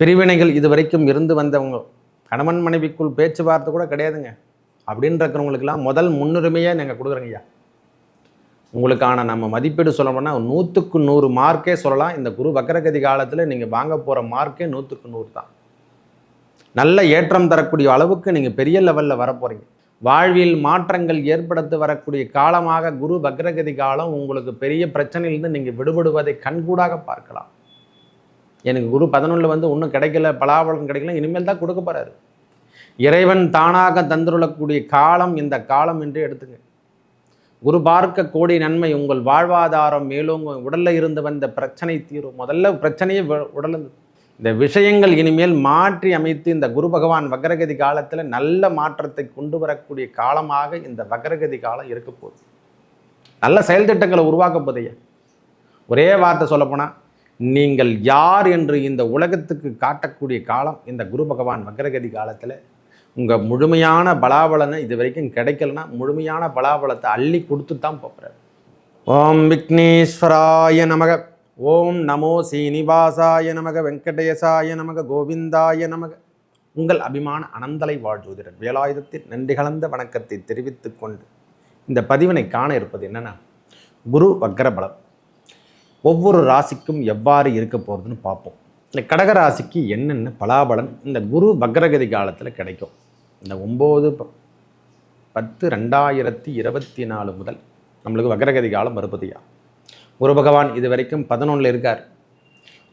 பிரிவினைகள் இது வரைக்கும் இருந்து வந்தவங்க. கணவன் மனைவிக்குள் பேச்சுவார்த்தை கூட கிடையாதுங்க. அப்படின்னு இருக்கிறவங்களுக்கெல்லாம் முதல் முன்னுரிமையாக நாங்கள் கொடுக்குறோங்க ஐயா. உங்களுக்கான நம்ம மதிப்பீடு சொல்லணும்னா நூற்றுக்கு நூறு மார்க்கே சொல்லலாம். இந்த குரு வக்கரகதி காலத்தில் நீங்கள் வாங்க போகிற மார்க்கே நூற்றுக்கு நூறு தான். நல்ல ஏற்றம் தரக்கூடிய அளவுக்கு நீங்கள் பெரிய லெவலில் வரப்போகிறீங்க வாழ்வில் மாற்றங்கள் ஏற்படுத்த வரக்கூடிய காலமாக குரு வக்ரகதி காலம் உங்களுக்கு பெரிய பிரச்சனையிலிருந்து நீங்கள் விடுபடுவதை கண்கூடாக பார்க்கலாம். எனக்கு குரு பதினொன்றில் வந்து ஒன்றும் கிடைக்கல பலாபலம் கிடைக்கல இனிமேல் தான் கொடுக்க போகிறாரு இறைவன் தானாக தந்துருளக்கூடிய காலம் இந்த காலம் என்று எடுத்துங்க. குரு பார்க்க கோடி நன்மை உங்கள் வாழ்வாதாரம் மேலும் உடல்ல இருந்து வந்த பிரச்சனை தீரும். முதல்ல பிரச்சனையே உடல் இந்த விஷயங்கள் இனிமேல் மாற்றி அமைத்து இந்த குரு பகவான் வக்ரகதி காலத்தில் நல்ல மாற்றத்தை கொண்டு வரக்கூடிய காலமாக இந்த வக்ரகதி காலம் இருக்க போகுது. நல்ல செயல் திட்டங்களை உருவாக்க போதையா ஒரே வார்த்தை சொல்லப்போனால் நீங்கள் யார் என்று இந்த உலகத்துக்கு காட்டக்கூடிய காலம் இந்த குரு பகவான் வக்ரகதி காலத்தில் உங்கள் முழுமையான பலாபலனை இது வரைக்கும் கிடைக்கலனா முழுமையான பலாபலத்தை அள்ளி கொடுத்து தான் போகிறார் ஓம் விக்னேஸ்வராய நமக ஓம் நமோ சீனிவாசாய நமக வெங்கடேசாய நமக கோவிந்தாய நமக. உங்கள் அபிமான அனந்தலை வாழ்ஜோதிடர் வேலாயுதத்தில் நன்றி கலந்த வணக்கத்தை தெரிவித்து கொண்டு இந்த பதிவினை காண இருப்பது என்னன்னா குரு வக்ரபலம். ஒவ்வொரு ராசிக்கும் எவ்வாறு இருக்க போகிறதுன்னு பார்ப்போம். இந்த கடக ராசிக்கு என்னென்ன பலாபலன் இந்த குரு வக்ரகதி காலத்தில் கிடைக்கும். இந்த ஒம்பது ப- பத்து ரெண்டாயிரத்தி இருபத்தி நாலு முதல் நம்மளுக்கு வக்ரகதி காலம் வருபதியா குரு பகவான் இது வரைக்கும் பதினொன்றில் இருக்கார்.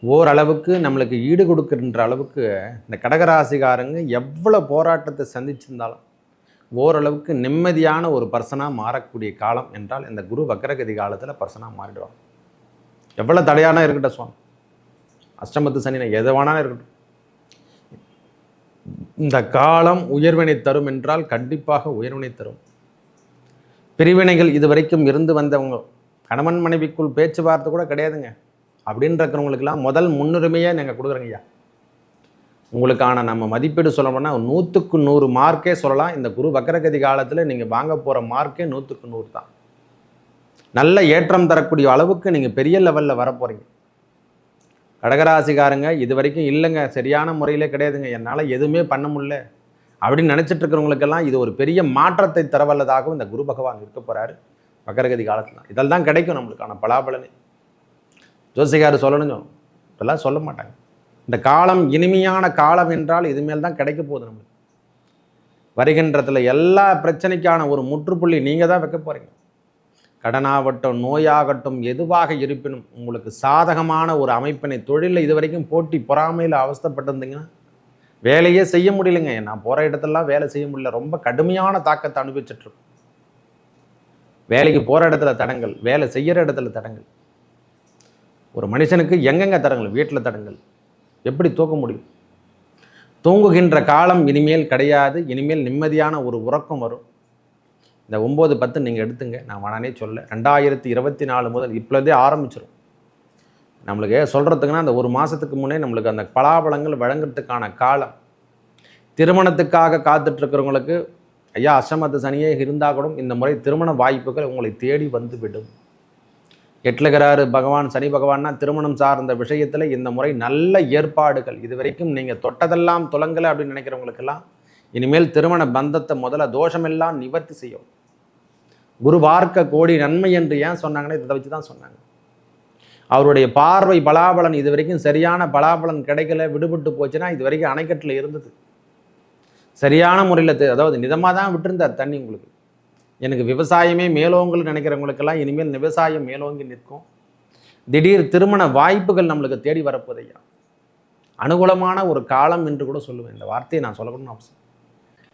ஓரளவுக்கு நம்மளுக்கு ஈடு கொடுக்கின்ற அளவுக்கு இந்த கடகராசிகாரங்க எவ்வளோ போராட்டத்தை சந்திச்சிருந்தாலும் ஓரளவுக்கு நிம்மதியான ஒரு பர்சனாக மாறக்கூடிய காலம் என்றால் இந்த குரு வக்ரகதி காலத்தில் பர்சனாக மாறிடுவாங்க. எவ்வளோ தடையானா இருக்கட்டும் சுவாமி. அஷ்டமத்து சனி எது வேணாலும் இருக்கட்டும். இந்த காலம் உயர்வினை தரும் என்றால் கண்டிப்பாக உயர்வினை தரும். பிரிவினைகள் இதுவரைக்கும் இருந்து வந்தவங்க கணவன் மனைவிக்குள் பேச்சுவார்த்தை கூட கிடையாதுங்க. அப்படின்னு இருக்கிறவங்களுக்கெல்லாம் முதல் முன்னுரிமையை நாங்கள் கொடுக்குறோங்க ஐயா. உங்களுக்கான நம்ம மதிப்பீடு சொல்லணும்னா நூற்றுக்கு நூறு மார்க்கே சொல்லலாம். இந்த குரு வக்கரகதி காலத்தில் நீங்கள் வாங்க போகிற மார்க்கே நூற்றுக்கு நூறு தான். நல்ல ஏற்றம் தரக்கூடிய அளவுக்கு நீங்கள் பெரிய லெவலில் வர போகிறீங்க கடகராசிக்காரங்க இது வரைக்கும் இல்லைங்க. சரியான முறையில் கிடையாதுங்க. என்னால் எதுவுமே பண்ண முடியல. அப்படின்னு நினச்சிட்டு இருக்கிறவங்களுக்கெல்லாம் இது ஒரு பெரிய மாற்றத்தை தரவல்லதாகவும் இந்த குரு பகவான் இருக்க போகிறாரு மகரகதி காலத்தில். இதெல்லாம் கிடைக்கும் நம்மளுக்கான பலாபலனே. ஜோசிகார் சொல்லணும் இதெல்லாம் சொல்ல மாட்டாங்க. இந்த காலம் இனிமையான காலம் என்றால் இதுமேல் தான் கிடைக்க போகுது நம்மளுக்கு. வருகின்றதுல எல்லா பிரச்சனைக்கான ஒரு முற்றுப்புள்ளி நீங்கள் தான் வைக்க போகிறீங்க கடனாகட்டும் நோயாகட்டும் எதுவாக இருப்பினும் உங்களுக்கு சாதகமான ஒரு அமைப்பினை தொழிலில் இது வரைக்கும் போட்டி பொறாமையில் அவஸ்தைப்பட்டிருந்தீங்கன்னா வேலையே செய்ய முடியலைங்க. நான் போகிற இடத்துலலாம் வேலை செய்ய முடியல. ரொம்ப கடுமையான தாக்கத்தை அனுபவிச்சிட்ருக்கோம் வேலைக்கு போகிற இடத்துல தடங்கள் வேலை செய்கிற இடத்துல தடங்கள். ஒரு மனுஷனுக்கு எங்கெங்கே தடங்கள்? வீட்டில் தடங்கள். எப்படி தூக்க முடியும்? தூங்குகின்ற காலம் இனிமேல் கிடையாது. இனிமேல் நிம்மதியான ஒரு உறக்கம் வரும். இந்த ஒம்பது பத்து நீங்கள் எடுத்துங்க. நான் வேணானே சொல்ல. ரெண்டாயிரத்தி இருபத்தி நாலு முதல் இப்போதே ஆரம்பிச்சிடும் நம்மளுக்கு சொல்கிறதுக்குன்னா அந்த ஒரு மாதத்துக்கு முன்னே நம்மளுக்கு அந்த பலாபலங்கள் வழங்குறதுக்கான காலம். திருமணத்துக்காக காத்துட்ருக்கிறவங்களுக்கு ஐயா அஷ்டமத்து சனியே இருந்தால் கூட இந்த முறை திருமண வாய்ப்புகள் உங்களை தேடி வந்துவிடும். எட்லகிறாரு பகவான் சனி பகவான்னா திருமணம் சார்ந்த விஷயத்தில் இந்த முறை நல்ல ஏற்பாடுகள். இது வரைக்கும் நீங்கள் தொட்டதெல்லாம் துலங்கலை அப்படின்னு நினைக்கிறவங்களுக்கெல்லாம் இனிமேல் திருமண பந்தத்தை முதல்ல தோஷமெல்லாம் நிவர்த்தி செய்யும். குரு பார்க்க கோடி நன்மை என்று ஏன் சொன்னாங்கன்னா இதை வச்சு தான் சொன்னாங்க. அவருடைய பார்வை பலாபலன் இது வரைக்கும் சரியான பலாபலன் கிடைக்கல விடுபட்டு போச்சுன்னா இது வரைக்கும் அணைக்கட்டில் இருந்தது. சரியான முறையில் அதாவது நிதமாக தான் விட்டுருந்தார் தண்ணி உங்களுக்கு. எனக்கு விவசாயமே மேலோங்கல் நினைக்கிறவங்களுக்கெல்லாம் இனிமேல் விவசாயம் மேலோங்கி நிற்கும். திடீர் திருமண வாய்ப்புகள் நம்மளுக்கு தேடி வரப்போதையா அனுகூலமான ஒரு காலம் என்று கூட சொல்லுவேன். இந்த வார்த்தையை நான் சொல்லணும்னு அவசியம்.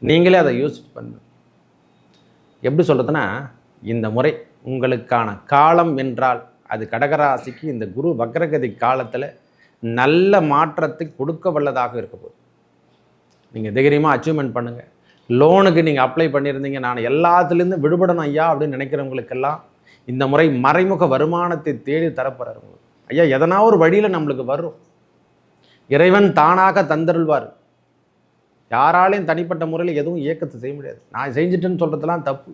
நீங்களே அதை யோசிச்சு பண்ணுங்கள் எப்படி சொல்கிறதுனா இந்த முறை உங்களுக்கான காலம் என்றால் அது கடகராசிக்கு இந்த குரு வக்ரகதி காலத்தில் நல்ல மாற்றத்தை கொடுக்க வல்லதாக இருக்க போகுது. நீங்கள் தைரியமாக அச்சீவ்மெண்ட் பண்ணுங்கள் லோனுக்கு நீங்கள் அப்ளை பண்ணியிருந்தீங்க. நான் எல்லாத்துலேருந்து விடுபடணும் ஐயா அப்படின்னு நினைக்கிறவங்களுக்கெல்லாம் இந்த முறை மறைமுக வருமானத்தை தேடி தரப்படுறவங்க ஐயா எதனா ஒரு வழியில் நம்மளுக்கு வரும். இறைவன் தானாக தந்தருள்வார். யாராலையும் தனிப்பட்ட முறையில் எதுவும் இயக்கத்தை செய்ய முடியாது. நான் செஞ்சுட்டேன்னு சொல்கிறதுலாம் தப்பு.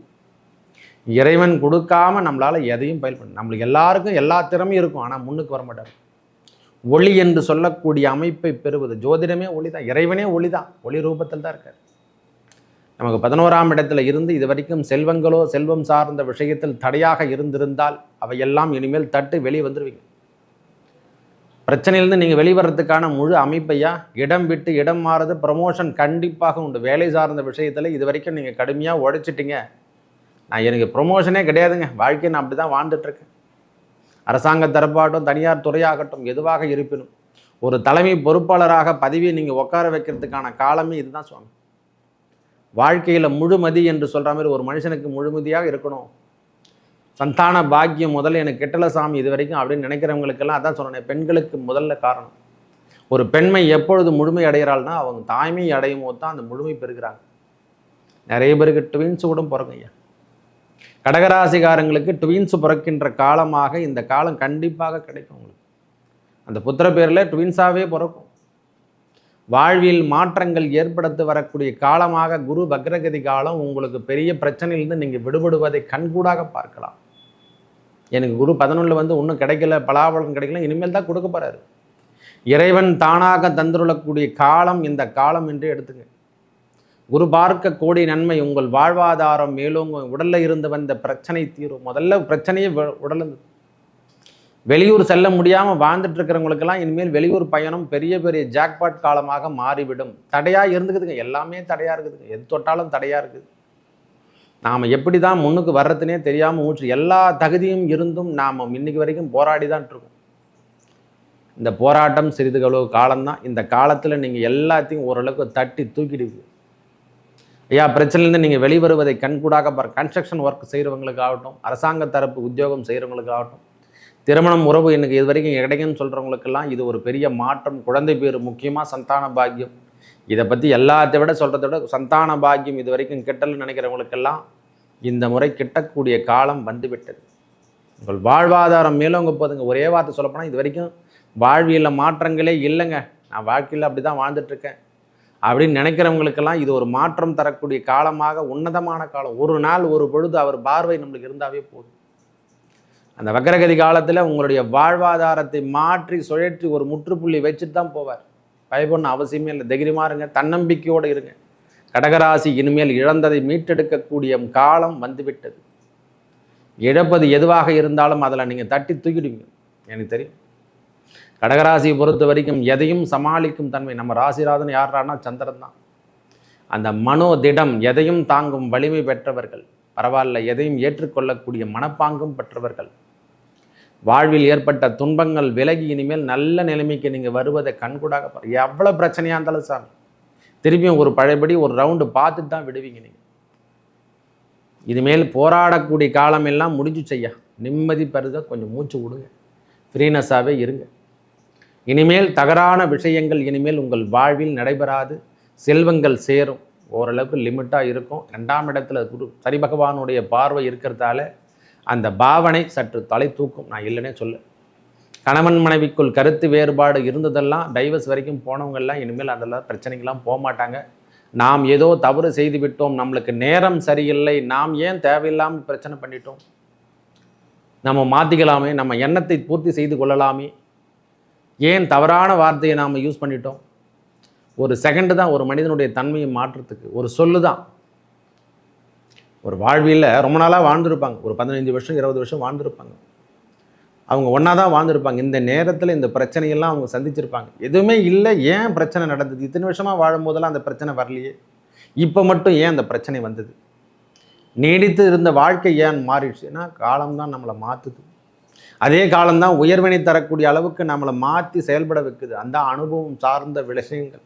இறைவன் கொடுக்காம நம்மளால் எதையும் பயில் பண்ண நம்மளுக்கு எல்லாருக்கும் எல்லா திறமையும் இருக்கும் ஆனால் முன்னுக்கு வர மாட்டார். ஒளி என்று சொல்லக்கூடிய அமைப்பை பெறுவது ஜோதிடமே ஒளி தான் இறைவனே ஒளி தான் ஒளி ரூபத்தில் தான் இருக்கார். நமக்கு பதினோராம் இடத்துல இருந்து இது வரைக்கும் செல்வங்களோ செல்வம் சார்ந்த விஷயத்தில் தடையாக இருந்திருந்தால் அவையெல்லாம் இனிமேல் தட்டு வெளியே வந்துடுவீங்க பிரச்சனையிலேருந்து நீங்கள் வெளிவரத்துக்கான முழு அமைப்பையா? இடம் விட்டு இடம் மாறுது ப்ரமோஷன் கண்டிப்பாக உண்டு. வேலை சார்ந்த விஷயத்தில் இது வரைக்கும் நீங்கள் கடுமையாக உழைச்சிட்டிங்க. நான் எனக்கு ப்ரொமோஷனே கிடையாதுங்க. வாழ்க்கையை நான் அப்படி தான் வாழ்ந்துட்டுருக்கேன். அரசாங்க தரப்பாகட்டும் தனியார் துறையாகட்டும் எதுவாக இருப்பினும் ஒரு தலைமை பொறுப்பாளராக பதவியை நீங்கள் உட்கார வைக்கிறதுக்கான காலமே இதுதான் சுவாமி. வாழ்க்கையில் முழுமதி என்று சொல்கிற மாதிரி ஒரு மனுஷனுக்கு முழுமதியாக இருக்கணும். சந்தான பாக்கியம் முதல்ல எனக்கு கெட்டல சாமி இது வரைக்கும் அப்படின்னு நினைக்கிறவங்களுக்கெல்லாம் அதான் சொன்னேன் பெண்களுக்கு முதல்ல காரணம். ஒரு பெண்மை எப்பொழுது முழுமை அடைகிறாள்னா அவங்க தாய்மை அடையும் போது தான் அந்த முழுமை பெறுகிறாங்க நிறைய பேருக்கு ட்வின்ஸ் கூட பிறக்கும் ஐயா. கடகராசிகாரங்களுக்கு ட்வின்ஸ் பிறக்கின்ற காலமாக இந்த காலம் கண்டிப்பாக கிடைக்கும் உங்களுக்கு. அந்த புத்திர பேரில் ட்வின்ஸாகவே பிறக்கும். வாழ்வில் மாற்றங்கள் ஏற்படுத்த வரக்கூடிய காலமாக குரு பக்ரகதி காலம் உங்களுக்கு பெரிய பிரச்சனையிலிருந்து நீங்கள் விடுபடுவதை கண்கூடாக பார்க்கலாம். எனக்கு குரு பதினொன்றில் வந்து ஒன்றும் கிடைக்கல பலாபலம் கிடைக்கல இனிமேல் தான் கொடுக்க போகிறாரு இறைவன் தானாக தந்துள்ளக்கூடிய காலம் இந்த காலம் என்று எடுத்துங்க. குரு பார்க்க கோடி நன்மை உங்கள் வாழ்வாதாரம் மேலும் உடலில் இருந்து வந்த பிரச்சனை தீரும். முதல்ல பிரச்சனையே உடல் வெளியூர் செல்ல முடியாமல் வாழ்ந்துட்டு இருக்கிறவங்களுக்கெல்லாம் இனிமேல் வெளியூர் பயணம் பெரிய பெரிய ஜாக்பாட் காலமாக மாறிவிடும். தடையாக இருந்துக்குதுங்க. எல்லாமே தடையாக இருக்குதுங்க. எது தொட்டாலும் தடையாக இருக்குது. நாம் எப்படி தான் முன்னுக்கு வர்றதுனே தெரியாமல் மூச்சு எல்லா தகுதியும் இருந்தும் நாம் இன்னைக்கு வரைக்கும் போராடி தான் இருக்கோம். இந்த போராட்டம் சிறிது கழுவு காலம்தான். இந்த காலத்தில் நீங்கள் எல்லாத்தையும் ஓரளவுக்கு தட்டி தூக்கிடுவீங்க ஐயா பிரச்சனைலேருந்து நீங்கள் வெளிவருவதை கண்கூடாக பார் கன்ஸ்ட்ரக்ஷன் ஒர்க் செய்கிறவங்களுக்கு ஆகட்டும் அரசாங்க தரப்பு உத்தியோகம் செய்கிறவங்களுக்கு ஆகட்டும் திருமணம் உறவு எனக்கு இது வரைக்கும் கிடைக்குன்னு சொல்கிறவங்களுக்கெல்லாம் இது ஒரு பெரிய மாற்றம். குழந்தை பேர் முக்கியமாக சந்தான பாக்கியம். இதை பற்றி எல்லாத்தை விட சொல்கிறத விட சந்தான பாக்கியம் இது வரைக்கும் கிட்டல்னு நினைக்கிறவங்களுக்கெல்லாம் இந்த முறை கிட்டக்கூடிய காலம் வந்துவிட்டது. உங்கள் வாழ்வாதாரம் மேலோங்க போதுங்க. ஒரே வார்த்தை சொல்லப்போனால் இது வரைக்கும் வாழ்வியலில் மாற்றங்களே இல்லைங்க. நான் வாழ்க்கையில் அப்படி தான் வாழ்ந்துட்டுருக்கேன். அப்படின்னு நினைக்கிறவங்களுக்கெல்லாம் இது ஒரு மாற்றம் தரக்கூடிய காலமாக உன்னதமான காலம். ஒரு நாள் ஒரு பொழுது அவர் பார்வை நம்மளுக்கு இருந்தாவே போதும். அந்த வக்கரகதி காலத்தில் உங்களுடைய வாழ்வாதாரத்தை மாற்றி சுழற்றி ஒரு முற்றுப்புள்ளி வச்சுட்டு தான் போவார். பயப்படணும் அவசியமே இல்லை. தைரியமாக இருங்க தன்னம்பிக்கையோடு இருங்க. கடகராசி இனிமேல் இழந்ததை மீட்டெடுக்கக்கூடிய காலம் வந்துவிட்டது. இழப்பது எதுவாக இருந்தாலும் அதில் நீங்கள் தட்டி தூக்கிடுவீங்க. எனக்கு தெரியும். கடகராசியை பொறுத்த வரைக்கும் எதையும் சமாளிக்கும் தன்மை நம்ம ராசிராதன் யாரானா சந்திரன் தான். அந்த மனோதிடம் எதையும் தாங்கும் வலிமை பெற்றவர்கள். பரவாயில்ல எதையும் ஏற்றுக்கொள்ளக்கூடிய மனப்பாங்கும் பெற்றவர்கள். வாழ்வில் ஏற்பட்ட துன்பங்கள் விலகி இனிமேல் நல்ல நிலைமைக்கு நீங்கள் வருவதை கண்கூடாக பாரு. எவ்வளோ பிரச்சனையாக இருந்தாலும் சாமி திரும்பியும் ஒரு பழையபடி ஒரு ரவுண்டு பார்த்துட்டு தான் விடுவீங்க நீங்கள் இனிமேல் போராடக்கூடிய காலம் எல்லாம் முடிஞ்சு செய்ய நிம்மதி பெறுத கொஞ்சம் மூச்சு விடுங்க. ஃப்ரீனஸாகவே இருங்க. இனிமேல் தகரான விஷயங்கள் இனிமேல் உங்கள் வாழ்வில் நடைபெறாது. செல்வங்கள் சேரும். ஓரளவுக்கு லிமிட்டாக இருக்கும். ரெண்டாம் இடத்துல குரு சரி பகவானுடைய பார்வை இருக்கிறதால அந்த பாவனை சற்று தலை தூக்கும். நான் இல்லைன்னே சொல்ல. கணவன் மனைவிக்குள் கருத்து வேறுபாடு இருந்ததெல்லாம் டைவர்ஸ் வரைக்கும் போனவங்கெல்லாம் இனிமேல் அதெல்லாம் பிரச்சனைகள்லாம் போக மாட்டாங்க. நாம் ஏதோ தவறு செய்து விட்டோம் நம்மளுக்கு நேரம் சரியில்லை. நாம் ஏன் தேவையில்லாமல் பிரச்சனை பண்ணிட்டோம்? நம்ம மாற்றிக்கலாமே நம்ம எண்ணத்தை பூர்த்தி செய்து கொள்ளலாமே. ஏன் தவறான வார்த்தையை நாம் யூஸ் பண்ணிட்டோம்? ஒரு செகண்டு தான் ஒரு மனிதனுடைய தன்மையை மாற்றுறதுக்கு. ஒரு சொல்லு தான் ஒரு வாழ்வியில் ரொம்ப நாளாக வாழ்ந்துருப்பாங்க. ஒரு பதினஞ்சு வருஷம் இருபது வருஷம் வாழ்ந்துருப்பாங்க. அவங்க ஒன்றா தான் வாழ்ந்துருப்பாங்க. இந்த நேரத்தில் இந்த பிரச்சனையெல்லாம் அவங்க சந்திச்சிருப்பாங்க. எதுவுமே இல்லை. ஏன் பிரச்சனை நடந்தது? இத்தனை வருஷமாக வாழும் போதெல்லாம் அந்த பிரச்சனை வரலையே. இப்போ மட்டும் ஏன் அந்த பிரச்சனை வந்தது? நீடித்து இருந்த வாழ்க்கை ஏன் மாறிடுச்சுன்னா காலம்தான் நம்மளை மாற்றுது அதே காலம்தான் உயர்வினை தரக்கூடிய அளவுக்கு நம்மளை மாற்றி செயல்பட வைக்குது. அந்த அனுபவம் சார்ந்த விஷயங்கள்.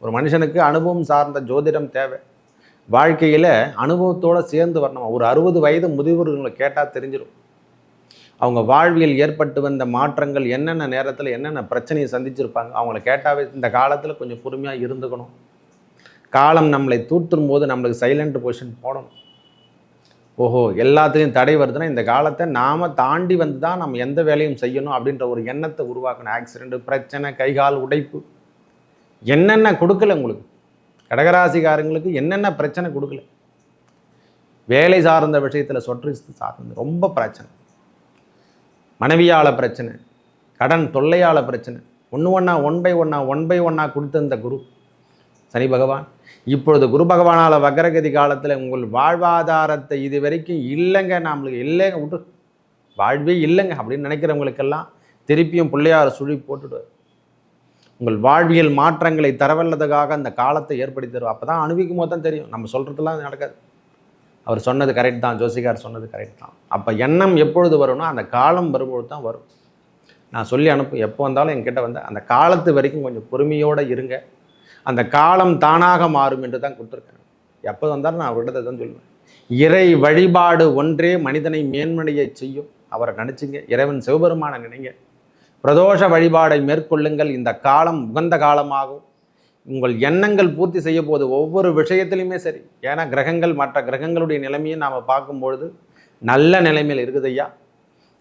ஒரு மனுஷனுக்கு அனுபவம் சார்ந்த ஜோதிடம் தேவை. வாழ்க்கையில் அனுபவத்தோடு சேர்ந்து வரணும்? ஒரு அறுபது வயது முதியவர்களை கேட்டால் தெரிஞ்சிடும் அவங்க வாழ்வியல் ஏற்பட்டு வந்த மாற்றங்கள் என்னென்ன நேரத்தில் என்னென்ன பிரச்சனையை சந்திச்சிருப்பாங்க? அவங்கள கேட்டாவே இந்த காலத்தில் கொஞ்சம் பொறுமையாக இருந்துக்கணும். காலம் நம்மளை தூற்றும் போது நம்மளுக்கு சைலண்ட் பொசிஷன் போடணும். ஓஹோ எல்லாத்துலேயும் தடை வருதுன்னா இந்த காலத்தை நாம் தாண்டி வந்து தான் நம்ம எந்த வேலையும் செய்யணும் அப்படின்ற ஒரு எண்ணத்தை உருவாக்கணும். ஆக்சிடெண்ட்டு பிரச்சனை கைகால் உடைப்பு. என்னென்ன கொடுக்கல உங்களுக்கு? கடகராசிக்காரங்களுக்கு என்னென்ன பிரச்சனை கொடுக்கல? வேலை சார்ந்த விஷயத்தில் சொற்று சார்ந்து ரொம்ப பிரச்சனை. மனைவியால் பிரச்சனை கடன் தொல்லையால் பிரச்சனை. ஒன்று ஒன்றா ஒன் பை ஒன்றா ஒன் பை ஒன்றா கொடுத்திருந்த குரு சனி பகவான். இப்பொழுது குரு பகவானால் வக்கரகதி காலத்தில் உங்கள் வாழ்வாதாரத்தை இது வரைக்கும் இல்லைங்க நம்மளுக்கு இல்லைங்க விட்டு வாழ்வே இல்லைங்க அப்படின்னு நினைக்கிறவங்களுக்கெல்லாம் திருப்பியும் பிள்ளையார் சுழி போட்டுடுவார். உங்கள் வாழ்வியல் மாற்றங்களை தரவல்லதுக்காக அந்த காலத்தை ஏற்படுத்தி தருவோம் அப்போ தான் அனுபவிக்கும் போது தான் தெரியும். நம்ம சொல்கிறதுலாம் நடக்காது. அவர் சொன்னது கரெக்ட் தான். ஜோசிகார் சொன்னது கரெக்ட் தான். அப்போ எண்ணம் எப்பொழுது வரும்னா அந்த காலம் வரும்பொழுது தான் வரும். நான் சொல்லி அனுப்பு எப்போ வந்தாலும் என்கிட்ட வந்து அந்த காலத்து வரைக்கும் கொஞ்சம் பொறுமையோடு இருங்க. அந்த காலம் தானாக மாறும் என்று தான் கொடுத்துருக்கேன் எப்போ வந்தாலும் நான் அவர்கிட்ட தான் சொல்லுவேன். இறை வழிபாடு ஒன்றே மனிதனை மேன்மனையை செய்யும். அவரை நினச்சிங்க. இறைவன் சிவபெருமானை நினைங்க. பிரதோஷ வழிபாடை மேற்கொள்ளுங்கள். இந்த காலம் உகந்த காலமாகும். உங்கள் எண்ணங்கள் பூர்த்தி செய்ய போது ஒவ்வொரு விஷயத்திலையுமே சரி. ஏன்னா கிரகங்கள் மற்ற கிரகங்களுடைய நிலைமையை நாம் பார்க்கும்பொழுது நல்ல நிலைமையில் இருக்குது ஐயா.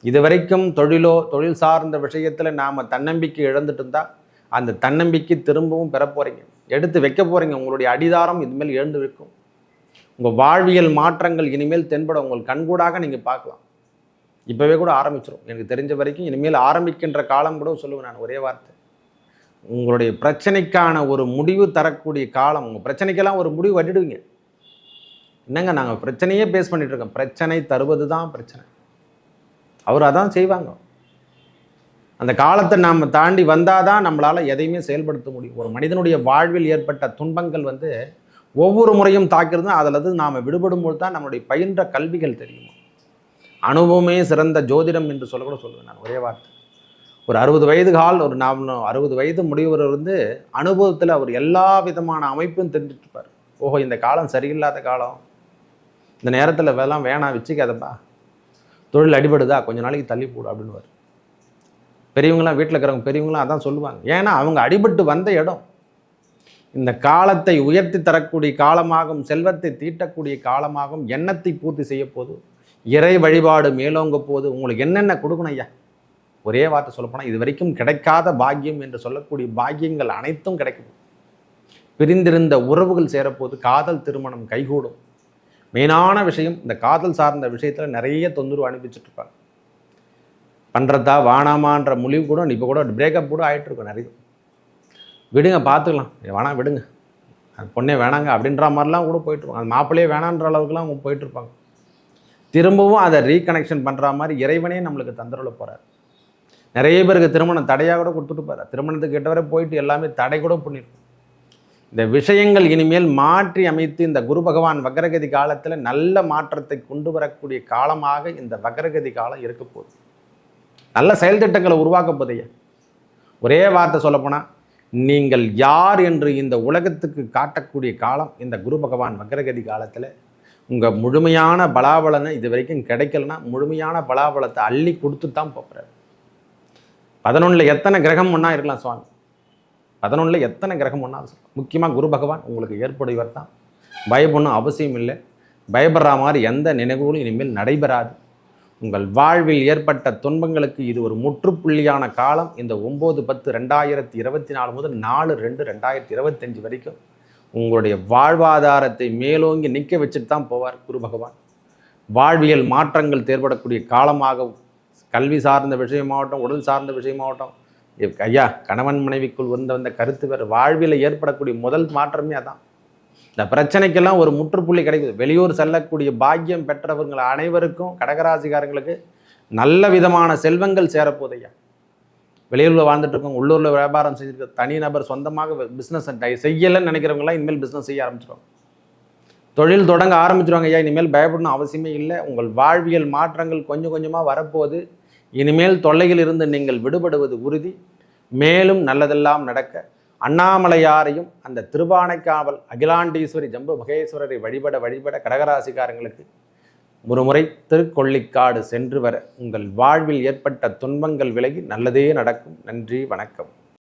இது வரைக்கும் தொழிலோ தொழில் சார்ந்த விஷயத்தில் நாம் தன்னம்பிக்கை இழந்துட்டு இருந்தால் அந்த தன்னம்பிக்கை திரும்பவும் பெற போகிறீங்க எடுத்து வைக்க போகிறீங்க உங்களுடைய அடிதாரம் இதுமேல் எழுந்து இருக்கும் உங்கள் வாழ்வியல் மாற்றங்கள் இனிமேல் தென்பட உங்கள் கண்கூடாக நீங்கள் பார்க்கலாம். இப்போவே கூட ஆரம்பிச்சிடும் எனக்கு தெரிஞ்ச வரைக்கும் இனிமேல் ஆரம்பிக்கின்ற காலம் கூட சொல்லுவேன் நான் ஒரே வார்த்தை. உங்களுடைய பிரச்சனைக்கான ஒரு முடிவு தரக்கூடிய காலம் உங்கள் பிரச்சனைக்கெல்லாம் ஒரு முடிவு வட்டிடுவீங்க. என்னங்க நாங்கள் பிரச்சனையே பேஸ் பண்ணிட்டு இருக்கோம். பிரச்சனை தருவது தான் பிரச்சனை. அவர் அதான் செய்வாங்க. அந்த காலத்தை நாம் தாண்டி வந்தால் தான் நம்மளால் எதையுமே செயல்படுத்த முடியும். ஒரு மனிதனுடைய வாழ்வில் ஏற்பட்ட துன்பங்கள் வந்து ஒவ்வொரு முறையும் தாக்கிறது அதில் நாம் விடுபடும் போது தான் நம்மளுடைய பயின்ற கல்விகள் தெரியும். அனுபவமே சிறந்த ஜோதிடம் என்று சொல்ல கூட சொல்லுவேன் நான் ஒரே வார்த்தை. ஒரு அறுபது வயது கால் ஒரு நாம் அறுபது வயது முடிவர் வந்து அனுபவத்தில் அவர் எல்லா விதமான அமைப்பும் தெரிஞ்சிட்ருப்பார். ஓஹோ இந்த காலம் சரியில்லாத காலம். இந்த நேரத்தில் வேலாம் வேணாம் வச்சுக்காதப்பா. தொழில் அடிபடுதா? கொஞ்ச நாளைக்கு தள்ளி போடு அப்படின்னுவார். பெரியவங்களாம் வீட்டில் இருக்கிறவங்க பெரியவங்களாம் அதான் சொல்லுவாங்க. ஏன்னா அவங்க அடிபட்டு வந்த இடம். இந்த காலத்தை உயர்த்தி தரக்கூடிய காலமாகும் செல்வத்தை தீட்டக்கூடிய காலமாகும் எண்ணத்தை பூர்த்தி செய்ய போதும் இறை வழிபாடு மேலோங்க போது உங்களுக்கு என்னென்ன கொடுக்கணும் ஐயா? ஒரே வார்த்தை சொல்லப்போனால் இது வரைக்கும் கிடைக்காத பாக்கியம் என்று சொல்லக்கூடிய பாக்கியங்கள் அனைத்தும் கிடைக்கும். பிரிந்திருந்த உறவுகள் சேரப்போது காதல் திருமணம் கைகூடும். மெயினான விஷயம் இந்த காதல் சார்ந்த விஷயத்தில் நிறைய தொந்தரவு அனுப்பிச்சுட்டு இருப்பாங்க. பண்ணுறதா வானாமான்ற முடிவு கூட இப்போ கூட பிரேக்கப் கூட ஆகிட்டுருக்கோம் நிறைய. விடுங்க பார்த்துக்கலாம் வேணாம் விடுங்க. அது பொண்ணே வேணாங்க அப்படின்ற மாதிரிலாம் கூட போயிட்டுருக்கோம் அந்த மாப்பிள்ளையே வேணான்ற அளவுக்குலாம் அவங்க போயிட்டுருப்பாங்க திரும்பவும் அதை ரீகனெக்ஷன் பண்ணுற மாதிரி இறைவனே நம்மளுக்கு தந்துடல போகிறார் நிறைய பேருக்கு திருமணம் தடையாக கூட கொடுத்துட்டு போகிறார் திருமணத்துக்கு கிட்ட வரை போயிட்டு எல்லாமே தடை கூட பண்ணியிருக்கும் இந்த விஷயங்கள் இனிமேல் மாற்றி அமைத்து இந்த குரு பகவான் வக்ரகதி காலத்தில் நல்ல மாற்றத்தை கொண்டு வரக்கூடிய காலமாக இந்த வக்ரகதி காலம் இருக்க போகுது. நல்ல செயல் திட்டங்களை உருவாக்க போதையா ஒரே வார்த்தை சொல்லப்போனால் நீங்கள் யார் என்று இந்த உலகத்துக்கு காட்டக்கூடிய காலம் இந்த குரு பகவான் வக்ரகதி காலத்தில் உங்கள் முழுமையான பலாபலனை இது வரைக்கும் கிடைக்கலனா முழுமையான பலாபலத்தை அள்ளி கொடுத்து தான் போகிறார் பதினொன்றில் எத்தனை கிரகம் ஒன்றா இருக்கலாம் சுவாமி? பதினொன்றில் எத்தனை கிரகம் ஒன்றா முக்கியமாக குரு பகவான் உங்களுக்கு ஏற்புடையவர் தான். பயப்படணும் அவசியம் இல்லை. பயப்படுற மாதிரி எந்த நினைவுகளும் இனிமேல் நடைபெறாது. உங்கள் வாழ்வில் ஏற்பட்ட துன்பங்களுக்கு இது ஒரு முற்றுப்புள்ளியான காலம். இந்த ஒம்பது பத்து ரெண்டாயிரத்தி இருபத்தி நாலு முதல் நாலு ரெண்டு ரெண்டாயிரத்தி இருபத்தஞ்சி வரைக்கும் உங்களுடைய வாழ்வாதாரத்தை மேலோங்கி நிற்க வச்சுட்டு தான் போவார் குரு பகவான். வாழ்வியல் மாற்றங்கள் தேர்படக்கூடிய காலமாகவும் கல்வி சார்ந்த விஷயமாகட்டும் உடல் சார்ந்த விஷயமாகட்டும் ஐயா கணவன் மனைவிக்குள் வந்த வந்த கருத்து வேறு வாழ்வில் ஏற்படக்கூடிய முதல் மாற்றமே அதான். இந்த பிரச்சனைக்கெல்லாம் ஒரு முற்றுப்புள்ளி கிடைக்குது. வெளியூர் செல்லக்கூடிய பாக்கியம் பெற்றவர்கள் அனைவருக்கும் கடகராசிக்காரங்களுக்கு நல்ல விதமான செல்வங்கள் சேரப்போதையா வெளியூரில் வாழ்ந்துட்டு இருக்கோம் உள்ளூரில் வியாபாரம் செஞ்சுருக்க தனிநபர் சொந்தமாக பிஸ்னஸ் செய்யலைன்னு நினைக்கிறவங்களாம் இனிமேல் பிஸ்னஸ் செய்ய ஆரம்பிச்சிருவாங்க. தொழில் தொடங்க ஆரம்பிச்சிருவாங்க ஐயா இனிமேல் பயப்படணும் அவசியமே இல்லை. உங்கள் வாழ்வியல் மாற்றங்கள் கொஞ்சம் கொஞ்சமாக வரப்போகுது. இனிமேல் தொல்லையில் இருந்து நீங்கள் விடுபடுவது உறுதி. மேலும் நல்லதெல்லாம் நடக்க அண்ணாமலையாரையும் அந்த திருவானைக்காவல் அகிலாண்டீஸ்வரி ஜம்பு மகேஸ்வரரை வழிபட வழிபட கடகராசிக்காரங்களுக்கு ஒரு முறை திருக்கொள்ளிக்காடு சென்று வர உங்கள் வாழ்வில் ஏற்பட்ட துன்பங்கள் விலகி நல்லதே நடக்கும். நன்றி வணக்கம்.